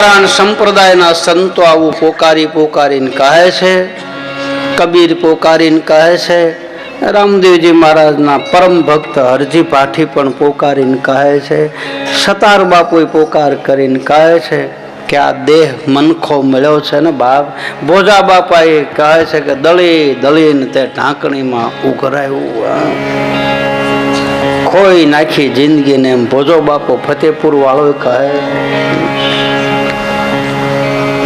નારાયણ સંપ્રદાયના સંતો આવું પોકારી પોકારીને કહે છે, કબીર પોકારીને કહે છે, રામદેવજી મહારાજના પરમ ભક્ત હરજી પાઠી પણ પોકારીને કહે છે, સતાર બાપુએ પોકાર કરીને કહે છે કે આ દેહ મનખો મળ્યો છે ને બાપ? ભોજા બાપાએ કહે છે કે દળી દળીને તે ઢાંકણીમાં ઉઘરાયું. ખોઈ નાખી જિંદગીને એમ ભોજો બાપો ફતેપુર વાળો કહે.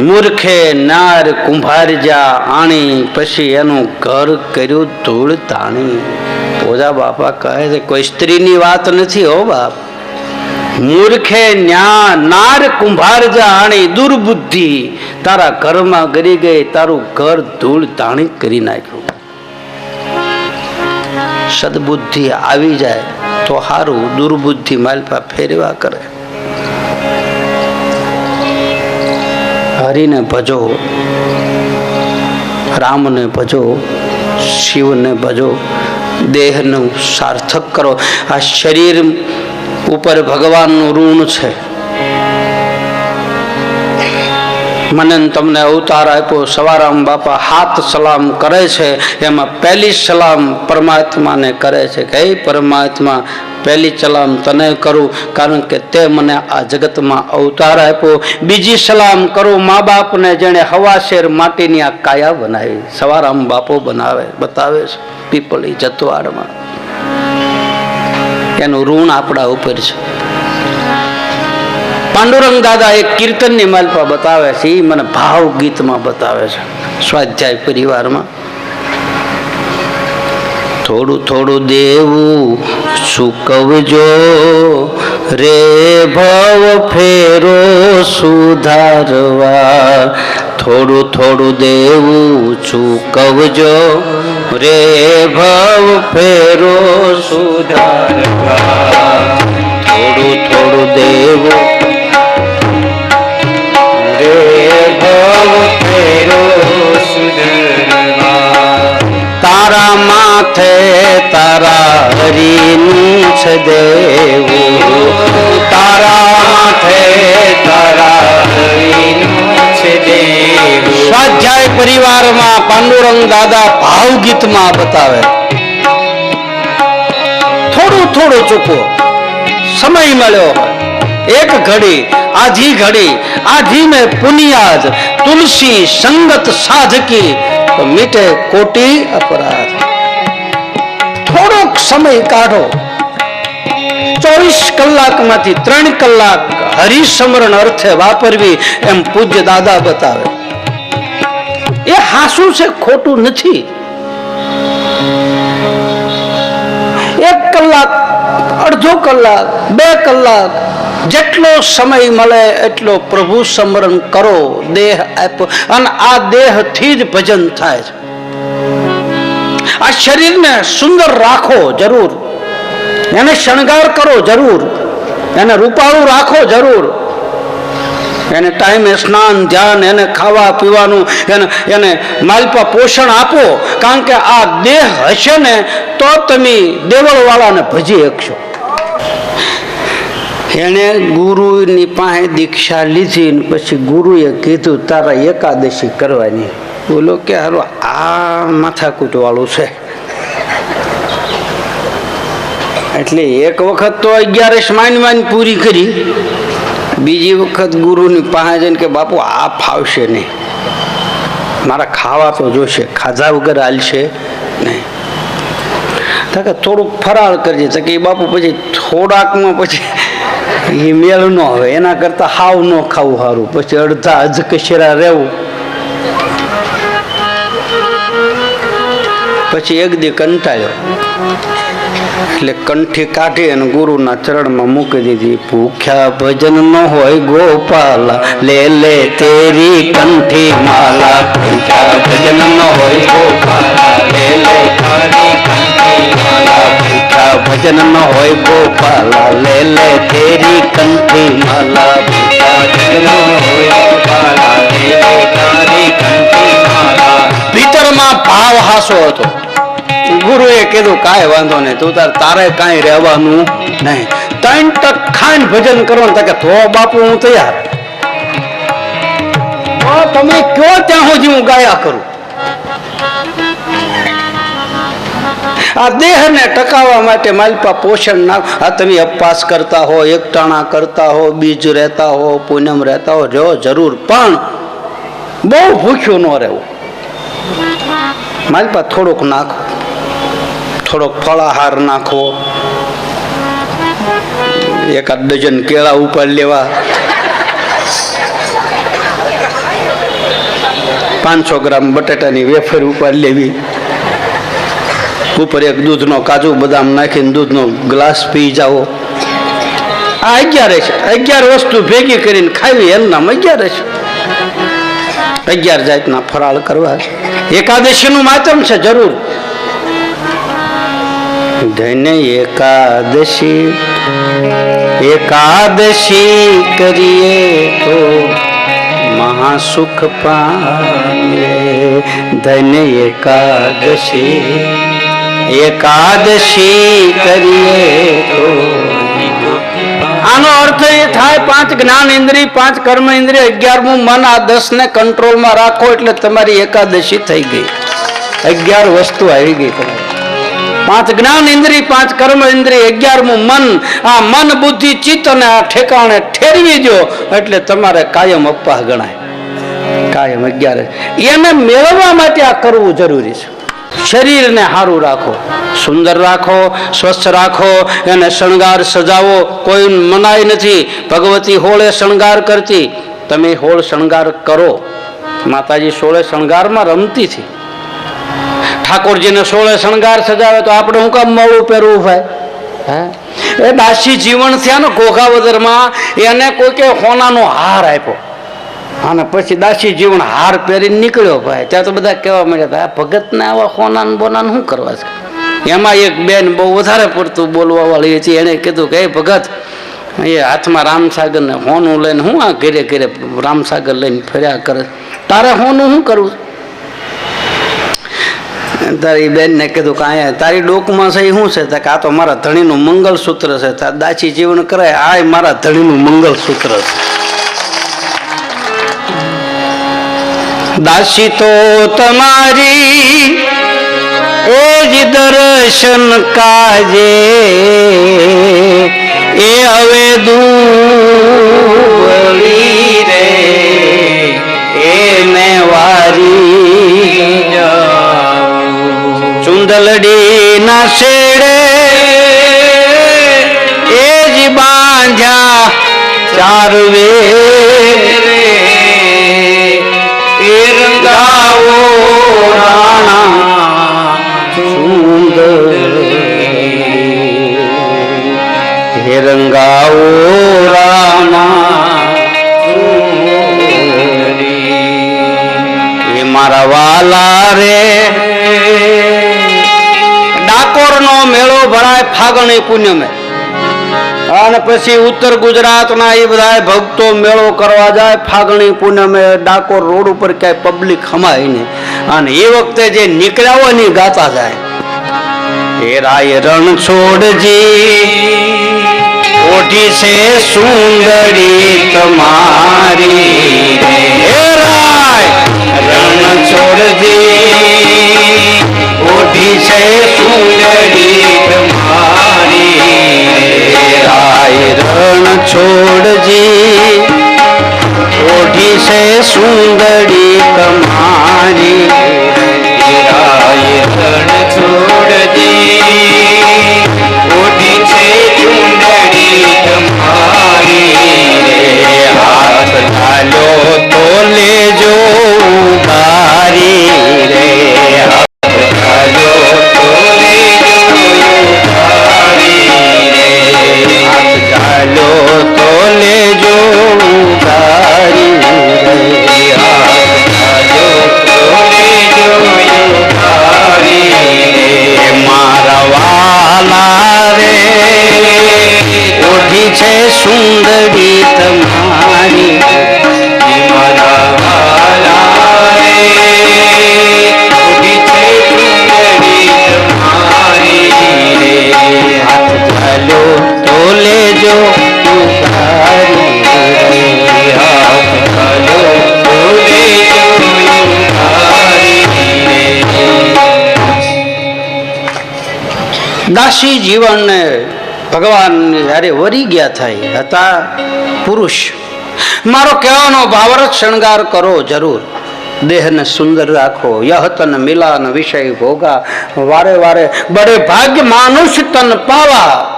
મૂર્ખે નાર કુંભારજા આણી પછી એનું ઘર કર્યું ધૂળ તાણી. ભોજા બાપા કહે છે, કોઈ સ્ત્રીની વાત નથી હો બાપ. મૂર્ખે ન્યા નાર કુંભારજા આણી દુર્બુદ્ધિ. તારા ઘરમાં ગરી ગઈ, તારું ઘર ધૂળ તાણી કરી નાખ્યું. સદબુદ્ધિ આવી જાય તો સારું દુર્બુદ્ધિ માલપા ફેરવા કરે. હરિને ભજો, રામને ભજો, શિવને ભજો, દેહનું સાર્થક કરો. આ શરીર ઉપર ભગવાનનું ઋણ છે. મને તમને અવતાર આપ્યો, સવારામ બાપા હાથ સલામ કરે છે, એમાં પહેલી સલામ પરમાત્માને કરે છે. કે પરમાત્મા પહેલી સલામ તને કરું, કારણ કે તે મને આ જગતમાં અવતાર આપ્યો. બીજી સલામ કરું મા બાપને જેણે હવા શેર માટીની આ કાયા બનાવી. સવારામ બાપો બનાવે, બતાવે છે, પીપળી જતવાડમાં. એનું ઋણ આપણા ઉપર છે. પાંડુરંગ દાદા એક કીર્તનની માલપા બતાવે છે એ મને ભાવ ગીતમાં બતાવે છે, સ્વાધ્યાય પરિવારમાં. થોડું થોડું દેવું ચૂકવજો રે ભવ ફેરો સુધારવા. થોડું થોડું દેવું ચૂકવજો રે ભવ ફેરો સુધારવા. થોડું થોડું દેવું. રે ભવ ફેરો તારા માથે તારા હરીનું છે દેવું. સ્વાધ્યાય પરિવારમાં પાંડુરંગ દાદા ભાવ બતાવે. થોડું થોડું ચૂકવો. સમય મળ્યો એક ઘડી, આધી ઘડી, આધી મેં પુનિયાજ, તુલસી, સંગત, સાધકી, તો મીટે કોટી અપરાધ. થોડોક સમય કાઢો. ચોવીસ કલાકમાંથી ત્રણ કલાક હરિસ્મરણ અર્થે વાપરવી એમ પૂજ્ય દાદા બતાવે એ હાસું છે ખોટું નથી એક કલાક અડધો કલાક બે કલાક જેટલો સમય મળે એટલો પ્રભુ સ્મરણ કરો દેહ આપ્યો અને આ દેહથી જ ભજન થાય છે આ શરીરને સુંદર રાખો, જરૂર. એને શણગાર કરો જરૂર. એને રૂપાળું રાખો જરૂર. એને ટાઈમે સ્નાન, ધ્યાન, એને ખાવા, પીવાનું, એને એને માલપા પોષણ આપો. કારણ કે આ દેહ હશે ને તો તમે દેવળવાળાને ભજી શકશો. એણે ગુરુની પાસે દીક્ષા લીધી પછી ગુરુએ કીધું, તારા એકાદશી કરવાની. બોલો કે હારો, આ માથાકૂટવાળું છે. એટલે એક વખત તો અગિયારસ માન માન પૂરી કરી. બીજી વખત ગુરુની પાસે જઈને કે, બાપુ, આ ફાવશે નહીં. મારા ખાવા તો જોશે, ખાધા વગર હાલશે નહીં. કે થોડુંક ફરાળ કરજે. તો કે એ બાપુ, પછી થોડાકમાં પછી એ મેળ ન આવે. એના કરતાં હાવ ન ખાવું સારું પછી અડધા અજકશેરા રહેવું. પછી એક દી કંટાળ્યો. એટલે કંઠી કાઢી અને ગુરુના ચરણમાં મૂકી દીધી. ભૂખ્યા ભજન ન હોય ગોપાલા, લે લે તેરી કંઠી માલા. ભૂખ્યા ભજન ન હોય ગોપાલા, લે ભજન ન હોય ગોપાલા, લે લે તેરી કંઠી માલા. ભજન ન હોય ભીતરમાં ભાવ હાસો હતો. ગુરુએ કીધું, કાંઈ વાંધો નહીં, તું તાર, તારે કાંઈ રહેવાનું નહીં. ત્રણ ટક ખાઈને ભજન કરવાનું, તો કે, તો બાપુ, હું તૈયાર. તમે કયો ત્યાં સુધી હું ગાયા કરું? આ દેહને ટકાવવા માટે માલપા પોષણ નાખ. આ તમે અપવાસ કરતા હો, એકટાણા કરતા હો, બીજ રહેતા હો, પૂનમ રહેતા હો. રહ્યો, જરૂર, પણ બહુ ભૂખ્યું ન રહેવું. માલપા થોડુંક નાખો. થોડોક ફળાહાર નાખો. એકાદ ડઝન કેળા ઉપર લેવા. પાંચસો ગ્રામ બટાટાની વેફર ઉપર લેવી. ઉપર એક દૂધનો કાજુ બદામ નાખીને દૂધનો ગ્લાસ પી જાઓ. આ અગિયાર છે. અગિયાર વસ્તુ ભેગી કરીને ખાવી એનું નામ અગિયાર છે. અગિયાર જાતના ફરાળ કરવા. એકાદશીનું માતમ છે, જરૂર. ધન્ય એકાદશી એકાદશી કરીએ તો મહાસુખ પામે. ધન એકાદશી એકાદશી કરીએ તો આનો અર્થ એ થાય પાંચ જ્ઞાન ઇન્દ્રિય, પાંચ કર્મ ઇન્દ્રિય, અગિયારમું મન, આ દસ ને કંટ્રોલમાં રાખો એટલે તમારી એકાદશી થઈ ગઈ. અગિયાર વસ્તુ આવી ગઈ તમારી. પાંચ જ્ઞાન ઇન્દ્રિય, પાંચ કર્મ ઇન્દ્રિય, અગિયારમું મન. આ મન, બુદ્ધિ, ચિત્ત અને આ ઠેકાણે ઠેરવી જો એટલે તમારે કાયમ અપવાહ ગણાય. કાયમ અગિયાર. એને મેળવવા માટે આ કરવું જરૂરી છે. શરીરને સારું રાખો, સુંદર રાખો સ્વચ્છ રાખો, એને શણગાર સજાવો. કોઈ મનાય નથી. ભગવતી હોળે શણગાર કરતી. તમે હોળ શણગાર કરો. માતાજી સોળે શણગારમાં રમતી હતી ઠાકોરજીને સોળે શણગાર સજાવે તો આપણે હું કામ મળવું પહેરવું ભાઈ? હે? એ દાસી જીવન થયા ને ઘોઘાવદરમાં એને કોઈકે હોનાનો હાર આપ્યો. અને પછી દાસી જીવન હાર પહેરીને નીકળ્યો ભાઈ. ત્યાં તો બધા કહેવા માંડ્યા હતા ભગતને આવા હોનાન બોનાન શું કરવા છે? એમાં એક બેન બહુ વધારે પડતું બોલવા વાળી હતી. એણે કીધું કે ભગત, એ હાથમાં રામસાગરને હોનું લઈને હું આ ઘેરે ઘેરે રામસાગર લઈને ફર્યા કરે? તારે હોનું શું કરવું? તારી બેનને કીધું કે તારી ડોકમાં છે શું છે? કે આ તો મારા ધણીનું મંગલસૂત્ર છે. દાસી જીવન કરે, આ મારા ધણીનું મંગલસૂત્ર છે. દાસી તો તમારી એ જ દર્શન કાજે, એ હવે દૂબળી ના શેડે એ જ બાંધ્યા ચાર વેર એ રંગાવો રાણા સુંદર. હે રંગાવો એ મારા વાલા રે મેળો ભરાય ફાગણી પુણ્યમે અને પછી ઉત્તર ગુજરાતના એ બધા ભક્તો મેળો કરવા જાય ફાગણી પૂનમે, ડાકોર રોડ ઉપર ક્યાંય પબ્લિક ખમાય નહીં. અને એ વખતે જે નીકળ્યા હોય ને ગાતા જાય. હે રાય રણ છોડજી, ઓઢી છે સુંદરી તમારી હે રાય રણ છોડજી ઓઢી સુંદરી તમારી રે રાય રણ છોડજી ઓઢી છે સુંદરી તમારી રાય રણ છોડજી ઓઢી છે ચુંદડી તમારી હાથ ઝાલ્યો તો લેજો ઉધારી દાસી જીવનને ભગવાન જ્યારે વરી ગયા થાય, હતા પુરુષ. મારો કહેવાનો ભાવરત શણગાર કરો જરૂર. દેહને સુંદર રાખો, યહતન મિલાન વિષય ભોગા. વારે વારે બડે ભાગ્ય માનુષ તન પાવા.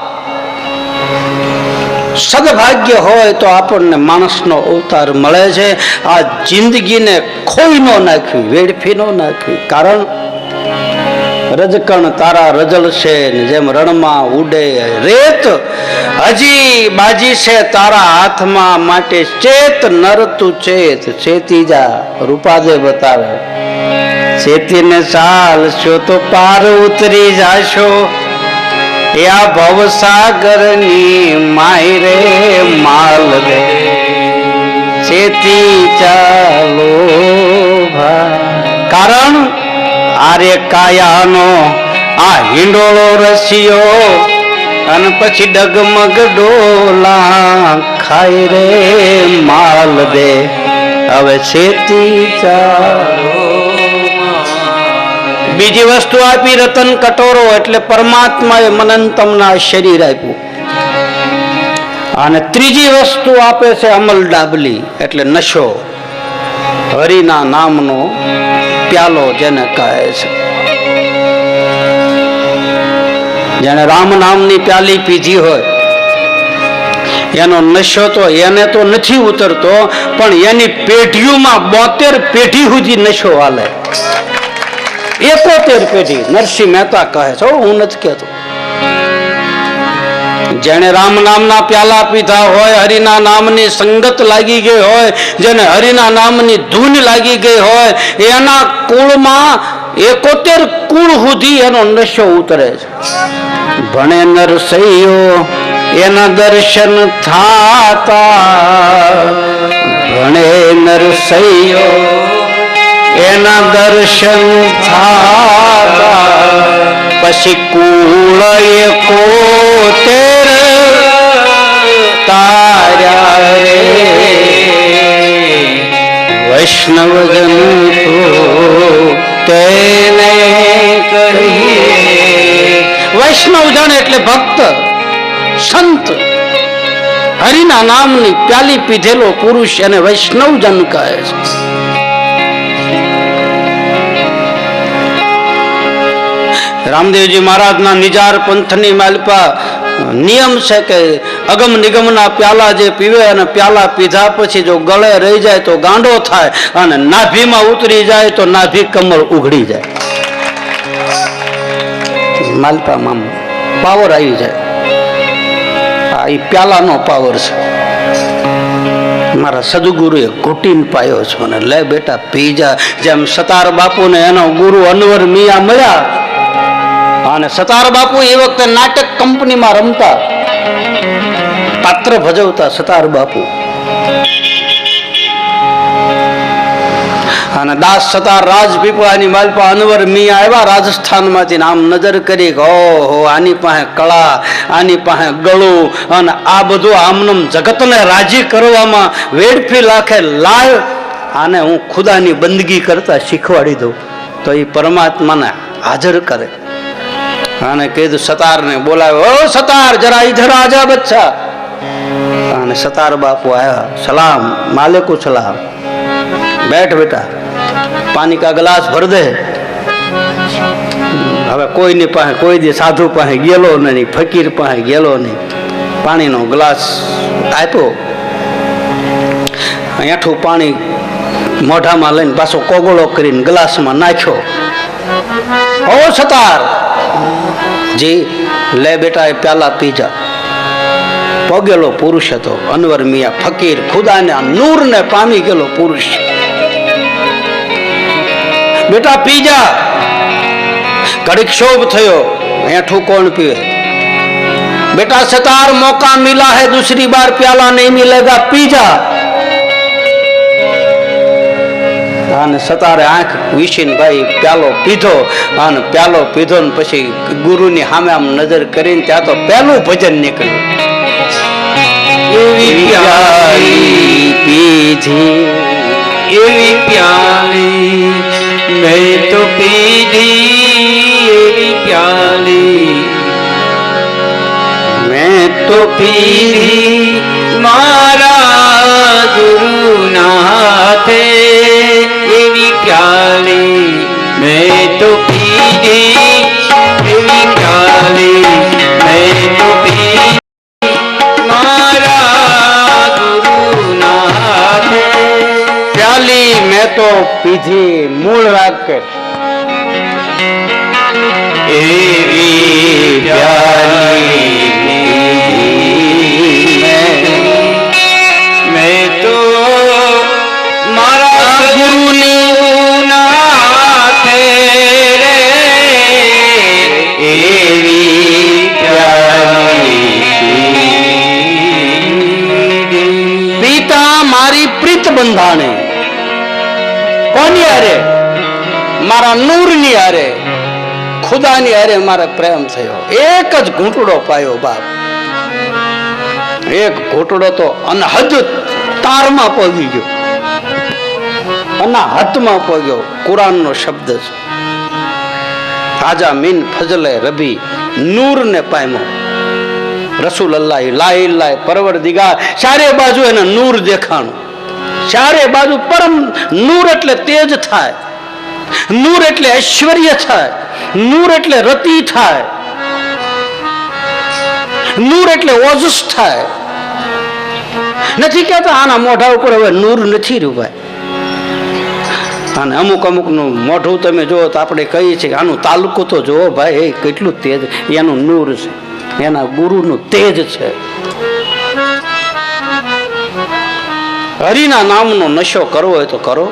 સદભાગ્ય હોય તો આપણને માણસનો અવતાર મળે છે. આ જિંદગીને ખોઈ ન નાખવી વેડફી ન નાખવી. કારણ રજકણ તારા રજલ છે જેમ રણમાં ઉડે રેત, હજી બાજી છે તારા હાથમાં માટે ચેત, નર તું ચેત, ચેતી જા, રૂપાદે બતાવે. ચેતીને ચાલશો તો પાર ઉતરી જાશો? આ ભવસાગરની માય રે, માલ રે. ચેતી ચાલો ભા. કારણ આરે કાયાનો આ હિંડોળો રસિયો, અને પછી ડગમગ ડોલા ખાય રે માલ દે. હવે છેતી બીજી વસ્તુ આપી રતન કટોરો, એટલે પરમાત્માએ મનંતમના શરીર આપ્યું. અને ત્રીજી વસ્તુ આપે છે અમલ ડાબલી, એટલે નશો. હરિના નામનો પ્યાલો જેને કહે છે. જેને રામ નામની પ્યાલી પીધી હોય એનો નશો તો એને તો નથી ઉતરતો પણ એની પેઢીઓમાં બોતેર પેઢી સુધી નશો હાલે. એકોતેર પેઢી નરસિંહ મહેતા કહે છે. હો, નથી કહેતો. જેને રામ નામના પ્યાલા પીધા હોય, હરિના નામની સંગત લાગી ગઈ હોય, જેને હરિના નામની ધૂન લાગી ગઈ હોય, એના કુળમાં એકોતેર કુળ સુધી એનો નશો ઉતરે છે. ભણે નરસૈયો એના દર્શન થાતા. ભણે નરસૈયો એના દર્શન થાતા. પછી કુળ એકોતેર તાર્યા રે વૈષ્ણવજન તો તેને કહીએ વૈષ્ણવજન એટલે ભક્ત, સંત, હરિના નામની પ્યાલી પીધેલો પુરુષ એને વૈષ્ણવજન કહે છે. રામદેવજી મહારાજના નિજાર પંથની માલપા નિયમ છે કે અગમ નિગમના પ્યાલા જે પીવે અને પ્યાલા પીધા પછી જો ગળે રહી જાય તો ગાંડો થાય અને નાભીમાં ઉતરી જાય તો નાભી કમર ઉઘડી જાય. માલપામાં પાવર આવી જાય. આ એ પ્યાલાનો પાવર છે. મારા સદગુરુએ ઘૂંટીને પાયો છો અને લે બેટા, પી જા. જેમ સતાર બાપુને એનો ગુરુ અનવર મિયા મળ્યા, અને સતાર બાપુ એ વખતે નાટક કંપનીમાં રમતા. પાત્ર ભજવતા સતાર બાપુ. અને દાસ સતાર રાજપીપળાની માલપા અનવર મિયા આવ્યા રાજસ્થાનમાંથી આમ નજર કરી ઓહો, આની પાસે કળા, આની પાસે ગળું અને આ બધું આમનમ જગતને રાજી કરવામાં વેડફી લાખે લાવ આને હું ખુદાની બંદગી કરતા શીખવાડી દઉં. તો એ પરમાત્માને હાજર કરે. અને કીધું, સતારને બોલાવ્યો, ઓ સતાર, જરા ઇધર આજા બચ્ચા અને સતાર બાપુ આવ્યા સલામ, માલિકુ સલામ. બેઠ બેટા. પાણી કા ગ્લાસ ભર દે. હવે કોઈની પાસે, કોઈ દે સાધુ પાસે ગયેલો નહીં, ફકીર પાસે ગયેલો નહીં. પાણીનો ગ્લાસ આપ્યો. એઠું પાણી મોઢામાં લઈને પાછો કોગળો કરીને ગ્લાસમાં નાખ્યો. ઓ સતાર! જી, લે બેટા, એ પ્યાલા પી જા ભોગેલો પુરુષ હતો. અનવર મિયા ફકીર ખુદાને નૂરને પામી ગયેલો પુરુષ. બેટા, પી જા. ઘડીક શોભ થયો. હેઠું કોણ પીવે. બેટા, સતાર મોકા મિલા હે, દૂસરી બાર પ્યાલા નહીં મિલેગા. પી જા. અને સતારે આંખ વિશીન ભાઈ પ્યાલો પીધો. અને પ્યાલો પીધો ને પછી ગુરુની સામે આમ નજર કરીને ત્યાં તો પહેલું ભજન નીકળ્યું. એવી પ્યારી પીધી, એવી પ્યાલી મેં તો પીધી એવી પ્યાલી મેં તો પીધી મારા ગુરુના તો પીધી મૂળ રાગ કર એવી પ્યાલી મારા નૂરની હારે, ખુદાની હારે મારે પ્રેમ થયો. એક જ ઘૂંટડો પાયો બાપ. એક ઘૂંટડો તો અનહદ તારમાં પગી ગયો. અનાહતમાં પગ્યો. કુરાનનો શબ્દ છે. તાજા મીન ફજલે રબી નૂરને પામ્યો. રસૂલ અલ્લાહ લાઈ લાઈ પરવર દિગા ચારે બાજુ એને નૂર દેખાણું. ચારે બાજુ પરમ નૂર એટલે તેજ થાય. નૂર એટલે ઐશ્વર્ય થાય, નૂર એટલે રતિ થાય, નૂર એટલે ઓજસ થાય. નથી કહેતા, આના મોઢા ઉપર હવે નૂર નથી રહ્યું અને અમુક અમુકનું મોઢું તમે જુઓ તો આપણે કહીએ છીએ આનું તાલુકો તો જુઓ ભાઈ કેટલું તેજ, એનું નૂર છે. એના ગુરુનું તેજ છે. હરિના નામનો નશો કરવો હોય તો કરો.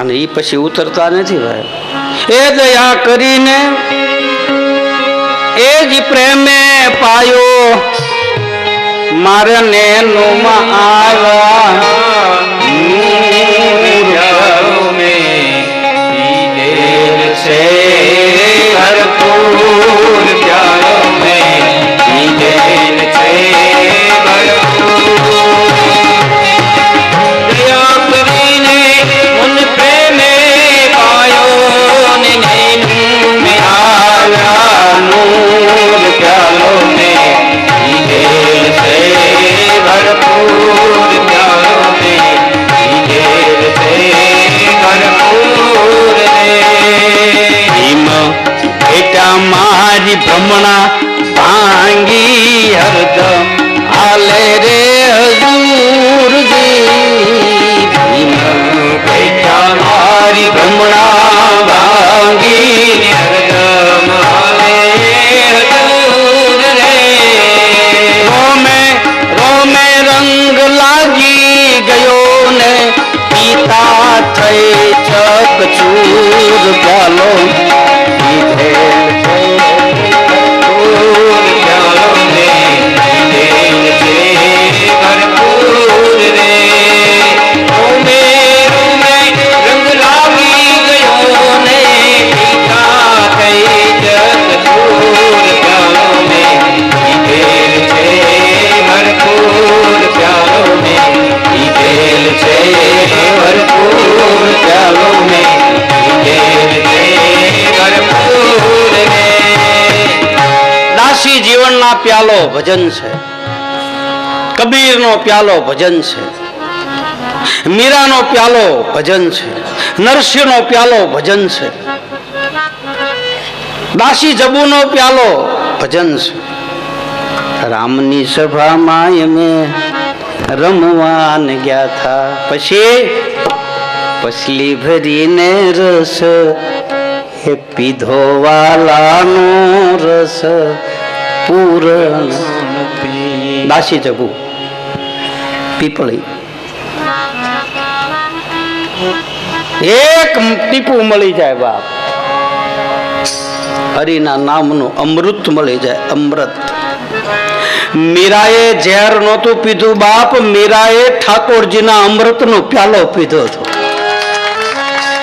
અને એ પછી ઉતરતા નથી ભાઈ. એ દયા કરીને એ જ પ્રેમે પાયો, મારે નેનુમાં આવ્યા મારી ભ્રમણા ભાંગી હરદમ. હાલે રે જીવનના પ્યાલો ભજન છે. કબીરનો પ્યાલો ભજન છે. મીરાનો પ્યાલો ભજન છે. નરસિંહનો પ્યાલો ભજન છે. દાસી જબુનો પ્યાલો ભજન છે. રામની સભામાં અમે રમવાન ગયા થા. પછી પસલી ભરીને રસ, એ પીધો વાલાનો રસ. પૂરણ દાસી પીપળી. એક ટીપુ મળી જાય બાપ. હરિના નામનું અમૃત મળી જાય, અમૃત. મીરાએ ઝેર નહોતું પીધું બાપ, મીરાએ ઠાકોરજીના અમૃતનો પ્યાલો પીધો હતો.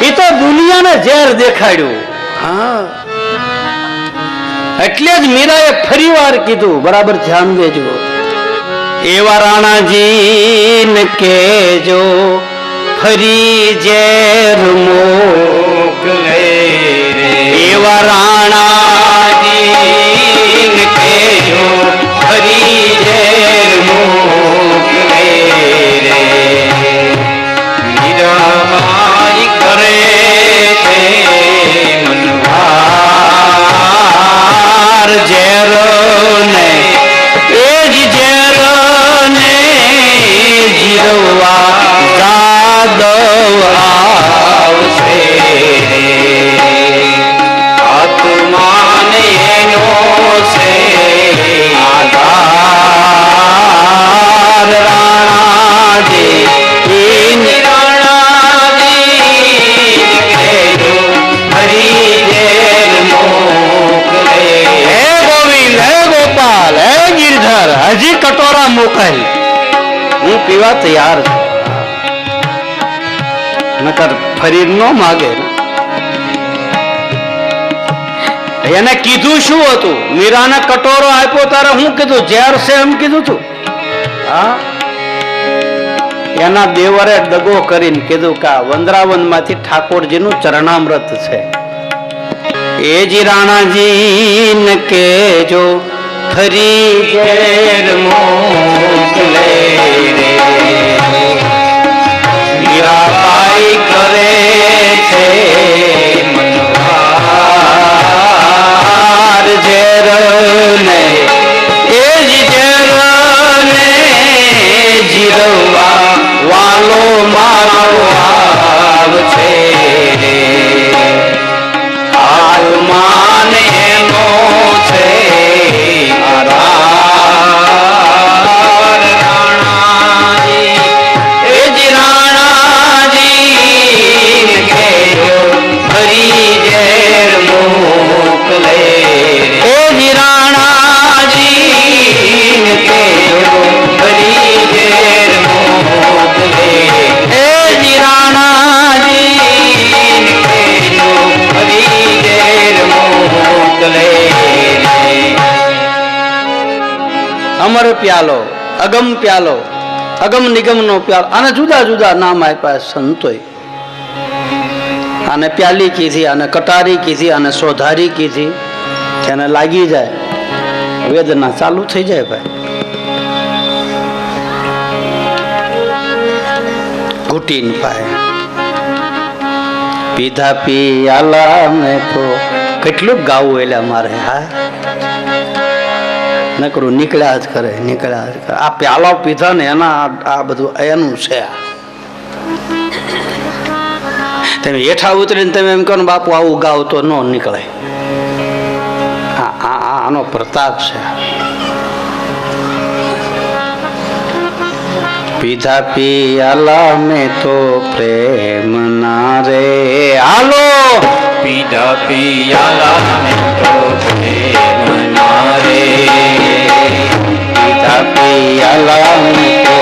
એ તો દુનિયાને ઝેર દેખાડ્યું. હા. એટલે જ મીરાએ ફરી વાર કીધું, બરાબર ધ્યાન દેજો. એવા રાણાજી ને કેજો ફરી ઝેર મોકલે એવા રાણા ને કેજો નકર નો માગે એને કીધું શું હતું? મીરાને કટોરો આપ્યો તારે હું કીધું, ઝેર છે એમ કીધું તું. હા? એના દેવરે દગો કરીને કીધું કે વંદરાવનમાંથી ઠાકોરજીનું ચરણામૃત છે. એ જી રાણાજી ને કેજો ફરી મોકલે અમર પ્યાલો, અગમ પ્યાલો, અગમ નિગમનો પ્યાલો. આને જુદા જુદા નામ આપ્યા સંતોય આને પ્યાલી કીધી, આને કટારી કીધી, આને સોધારી કીધી. તેને લાગી જાય. વેદના ચાલુ થઈ જાય ભાઈ. ઘૂટીન પાય પીધા પિયાલા મેં તો કેટલું ગાવું એટલે મારે, હા? નકરું નીકળ્યા જ કરે, નીકળ્યા જ કરે. આ પ્યાલો પીધા ને એના આ- બધું એનું છે આ. તમે હેઠા ઉતરીને તમે એમ કહો ને, બાપુ, આવું ગાવ તો ન નીકળે. આનો પ્રતાપ છે. પીધા પિયાલા મેં તો પ્રેમ ના રે. હાલો! ડપી ડપી આલા તો મનારે ડપી આલા તો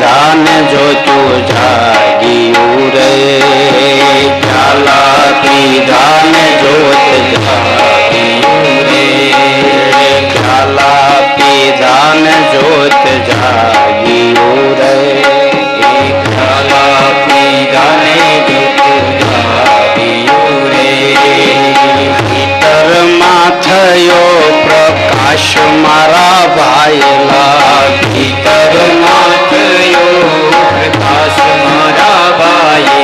જાન જો તું જાગ્યું રે ઝાલા પી જાન જોત જા જ્ઞાન જ્યોત જાગીઓ રે એક થાલા પીરાને જાગીઓ રે ભીતરમાં થયો પ્રકાશ મારા ભાયલા ભીતરમાં થયો પ્રકાશ મારા ભાઈ